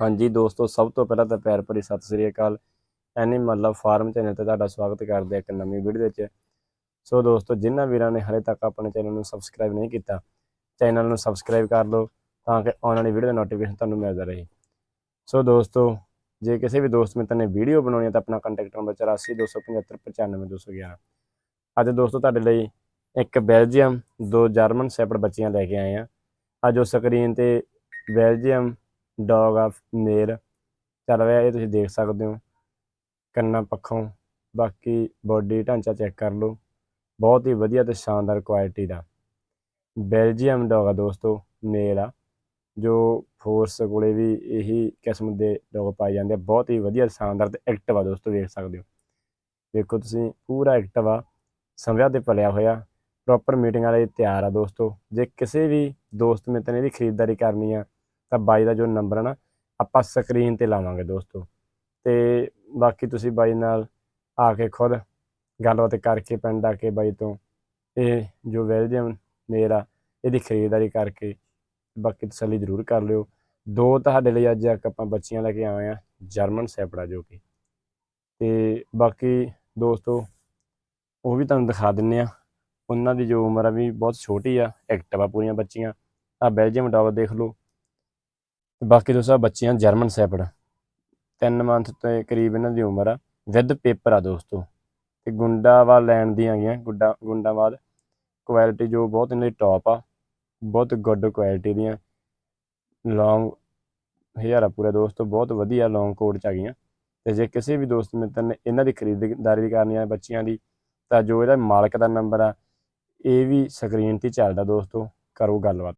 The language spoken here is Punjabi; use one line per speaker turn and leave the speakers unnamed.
ਹਾਂਜੀ ਦੋਸਤੋ, ਸਭ ਤੋਂ ਪਹਿਲਾਂ ਤਾਂ ਪਿਆਰ ਭਰੀ ਸਤਿ ਸ੍ਰੀ ਅਕਾਲ। ਐਨੀਮਲ ਫਾਰਮ ਚੈਨਲ ਤੇ ਤੁਹਾਡਾ ਸਵਾਗਤ ਕਰਦੇ ਹਾਂ ਇੱਕ ਨਵੀਂ ਵੀਡੀਓ ਵਿੱਚ। ਸੋ ਦੋਸਤੋ, ਜਿਨ੍ਹਾਂ ਵੀਰਾਂ ਨੇ ਹਲੇ ਤੱਕ ਆਪਣੇ ਚੈਨਲ ਨੂੰ ਸਬਸਕ੍ਰਾਈਬ ਨਹੀਂ ਕੀਤਾ, ਚੈਨਲ ਨੂੰ ਸਬਸਕ੍ਰਾਈਬ ਕਰ ਲਓ ਤਾਂ ਕਿ ਆਉਣ ਵਾਲੀ ਵੀਡੀਓ ਦਾ ਨੋਟੀਫਿਕੇਸ਼ਨ ਤੁਹਾਨੂੰ ਮਿਲਦਾ ਰਹੇ। ਸੋ ਦੋਸਤੋ, ਜੇ ਕਿਸੇ ਵੀ ਦੋਸਤ ਮਿੱਤਰ ਨੇ ਵੀਡੀਓ ਬਣਾਉਣੀ ਹੈ ਤਾਂ ਆਪਣਾ ਕੰਟੈਕਟ ਨੰਬਰ 8427595211 ਅੱਜ ਦੋਸਤੋ ਤੁਹਾਡੇ ਲਈ ਇੱਕ ਬੈਲਜੀਅਮ ਦੋ ਜਰਮਨ ਸ਼ੈਪਰਡ ਬੱਚੀਆਂ ਲੈ ਕੇ ਆਏ ਆ ਅੱਜ ਉਹ ਸਕਰੀਨ ਤੇ ਬੈਲਜੀਅਮ ਡੌਗ ਆ ਮੇਲ ਚੱਲ ਰਿਹਾ ਇਹ ਤੁਸੀਂ ਦੇਖ ਸਕਦੇ ਹੋ। ਕੰਨਾਂ ਪੱਖੋਂ। ਬਾਕੀ ਬੋਡੀ ਢਾਂਚਾ ਚੈੱਕ ਕਰ ਲਓ। ਬਹੁਤ ਹੀ ਵਧੀਆ ਤੇ ਸ਼ਾਨਦਾਰ ਕੁਆਲਿਟੀ ਦਾ। ਬੈਲਜੀਅਮ ਡੌਗ ਆ ਦੋਸਤੋ ਮੇਲ ਆ। ਜੋ ਫੋਰਸ ਕੋਲੇ ਵੀ ਇਹੀ ਕਿਸਮ ਦੇ ਡੌਗ ਪਾਏ ਜਾਂਦੇ ਆ। ਬਹੁਤ ਹੀ ਵਧੀਆ ਸ਼ਾਨਦਾਰ ਤੇ ਐਕਟਿਵ ਆ ਦੋਸਤੋ, ਦੇਖ ਸਕਦੇ ਹੋ। ਦੇਖੋ ਤੁਸੀਂ, ਪੂਰਾ ਐਕਟਿਵ ਆ। ਸੰਭਿਆ ਤੇ ਪਲਿਆ ਹੋਇਆ। ਪ੍ਰੋਪਰ ਮੀਟਿੰਗ ਵਾਲੇ ਤਿਆਰ ਆ ਦੋਸਤੋ। ਜੇ ਕਿਸੇ ਵੀ ਦੋਸਤ ਮਿੱਤਰ ਨੇ ਇਹਦੀ ਖਰੀਦਦਾਰੀ ਕਰਨੀ ਆ ਤਾਂ ਬਾਈ ਦਾ ਜੋ ਨੰਬਰ ਹੈ ਨਾ, ਆਪਾਂ ਸਕਰੀਨ ਤੇ ਲਾਵਾਂਗੇ ਦੋਸਤੋ। ਤੇ ਬਾਕੀ ਤੁਸੀਂ ਬਾਈ ਨਾਲ ਆ ਕੇ ਖੁਦ ਗੱਲਬਾਤ ਕਰਕੇ, ਪਿੰਡ ਆ ਕੇ ਬਾਈ ਤੋਂ, ਇਹ ਜੋ ਵੈਲਜੀਅਮ ਮੇਰਾ, ਇਹਦੀ ਖਰੀਦਦਾਰੀ ਕਰਕੇ ਬਾਕੀ ਤਸੱਲੀ ਜ਼ਰੂਰ ਕਰ ਲਿਓ। ਦੋ ਤੁਹਾਡੇ ਲਈ ਅੱਜ ਆਪਾਂ ਬੱਚੀਆਂ ਲੈ ਕੇ ਆਏ ਆ, ਜਰਮਨ ਸੈਪੜਾ ਜੋ ਕਿ। ਤੇ ਬਾਕੀ ਦੋਸਤੋ, ਉਹ ਵੀ ਤੁਹਾਨੂੰ ਦਿਖਾ ਦਿੰਨੇ ਆ। ਉਹਨਾਂ ਦੀ ਜੋ ਉਮਰ ਆ ਵੀ ਬਹੁਤ ਛੋਟੀ ਆ, ਐਕਟਿਵ ਆ ਪੂਰੀਆਂ ਬੱਚੀਆਂ। ਆ ਬੈਲਜੀਅਮ ਡੌਗ ਦੇਖ ਲਓ। ਤੇ ਬਾਕੀ ਦੋਸਤੋ ਆਹ ਬੱਚੀਆਂ ਜਰਮਨ ਸੈਪਰਡ। 3 ਮੰਥ ਤੇ ਕਰੀਬ ਇਹਨਾਂ ਦੀ ਉਮਰ ਆ। ਵਿਦ ਪੇਪਰ ਆ ਦੋਸਤੋ। ਤੇ ਗੁੰਡਾਵਾਲ ਲੈਣ ਦੀਆਂ ਗਈਆਂ ਗੁੱਡਾ ਗੁੰਡਾਵਾਲ ਕੁਆਲਿਟੀ ਜੋ ਬਹੁਤ ਇਹਨਾਂ ਦੀ ਟੌਪ ਆ, ਬਹੁਤ ਗੁੱਡ ਕੁਆਲਿਟੀ ਦੀਆਂ। ਲੌਂਗ ਹੇਅਰ ਆ ਪੂਰਾ ਦੋਸਤੋ, ਬਹੁਤ ਵਧੀਆ ਲੌਂਗ ਕੋਟ ਚ ਆ ਗਈਆਂ। ਤੇ ਜੇ ਕਿਸੇ ਵੀ ਦੋਸਤ ਮਿੱਤਰ ਨੇ ਇਹਨਾਂ ਦੀ ਖਰੀਦਦਾਰੀ ਕਰਨੀ ਆ ਬੱਚਿਆਂ ਦੀ, ਤਾਂ ਜੋ ਇਹਦਾ ਮਾਲਕ ਦਾ ਨੰਬਰ ਆ, ਇਹ ਵੀ ਸਕਰੀਨ ਤੇ ਚੱਲਦਾ ਦੋਸਤੋ। ਕਰੋ ਗੱਲਬਾਤ।